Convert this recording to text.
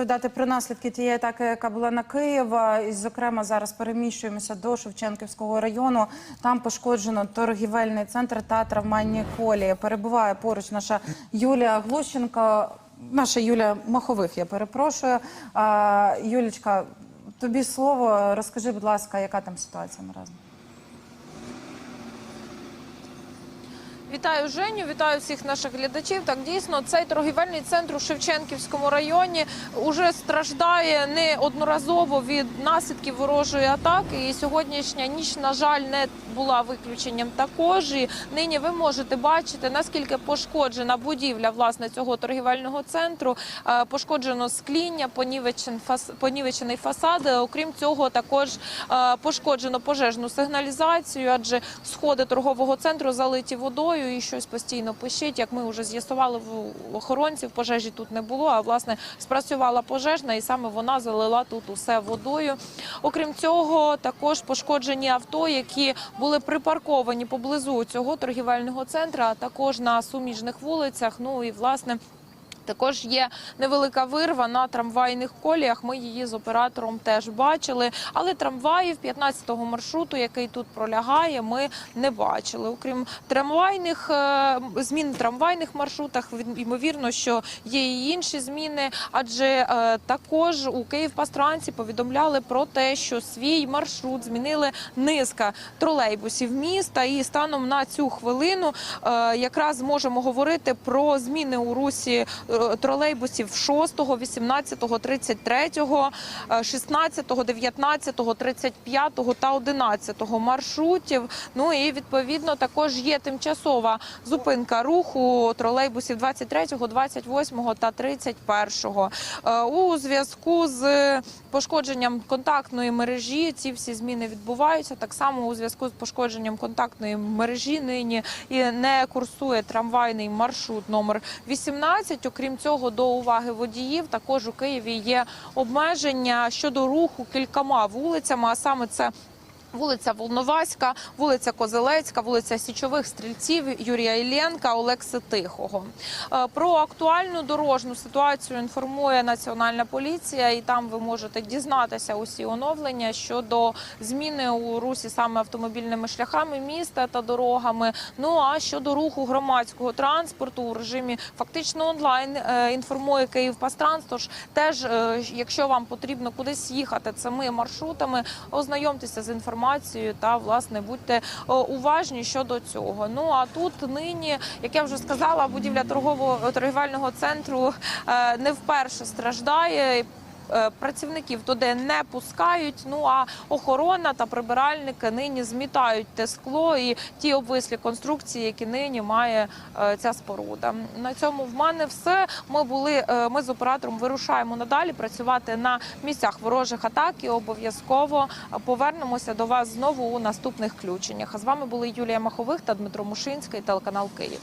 розповідати про наслідки тієї атаки, яка була на Київ. І, зокрема, зараз переміщуємося до Шевченківського району. Там пошкоджено торгівельний центр та травмальні колії. Перебуває поруч наша Юлія Глущенко, наша Юлія Махових. Я перепрошую. Юлічка, тобі слово. Розкажи, будь ласка, яка там ситуація наразі? Вітаю Женю, вітаю всіх наших глядачів. Так дійсно цей торгівельний центр у Шевченківському районі уже страждає неодноразово від наслідків ворожої атаки. І сьогоднішня ніч, на жаль, не була виключенням також. І нині ви можете бачити наскільки пошкоджена будівля власне цього торгівельного центру. Е, Пошкоджено скління, понівечений фасад. Е, Окрім цього, також е, пошкоджено пожежну сигналізацію, адже сходи торгового центру залиті водою і щось постійно пищить. Як ми вже з'ясували в охоронців, пожежі тут не було. А власне спрацювала пожежна, і саме вона залила тут усе водою. Окрім цього, також пошкоджені авто, які були припарковані поблизу цього торгівельного центру, а також на суміжних вулицях. Ну і власне. Також є невелика вирва на трамвайних коліях. Ми її з оператором теж бачили. Але трамваїв 15-го маршруту, який тут пролягає, ми не бачили. Окрім трамвайних е, змін в трамвайних маршрутах, ймовірно, що є і інші зміни. Адже е, також у Київпастранці повідомляли про те, що свій маршрут змінили низка тролейбусів міста. І станом на цю хвилину е, якраз можемо говорити про зміни у русі тролейбусів 6, 18, 33, е, 16, 19, 35 та 11 маршрутів. Ну і відповідно також є тимчасова зупинка руху тролейбусів 23, 28 та 31. Е, У зв'язку з пошкодженням контактної мережі ці всі зміни відбуваються. Так само у зв'язку з пошкодженням контактної мережі нині і не курсує трамвайний маршрут номер 18. Окрім цього, до уваги водіїв також у Києві є обмеження щодо руху кількома вулицями, а саме це. Вулиця Волноваська, вулиця Козелецька, вулиця Січових стрільців, Юрія Іллєнка, Олекси Тихого. Е, Про актуальну дорожню ситуацію інформує Національна поліція, і там ви можете дізнатися усі оновлення щодо зміни у русі саме автомобільними шляхами міста та дорогами. Ну а щодо руху громадського транспорту у режимі фактично онлайн е, інформує Київпастранс. Тож теж, е, якщо вам потрібно кудись їхати цими маршрутами, ознайомтеся з інформацією та власне будьте е, уважні щодо цього. Ну а тут нині, як я вже сказала, будівля торгового торгівельного центру е, не вперше страждає. Е, Працівників туди не пускають. Ну а охорона та прибиральники нині змітають те скло і ті обвислі конструкції, які нині має е, ця споруда. На цьому в мене все. Ми були. е, Ми з оператором вирушаємо надалі працювати на місцях ворожих атак і обов'язково повернемося до вас знову у наступних включеннях. А з вами були Юлія Махових та Дмитро Мушинський, телеканал Київ.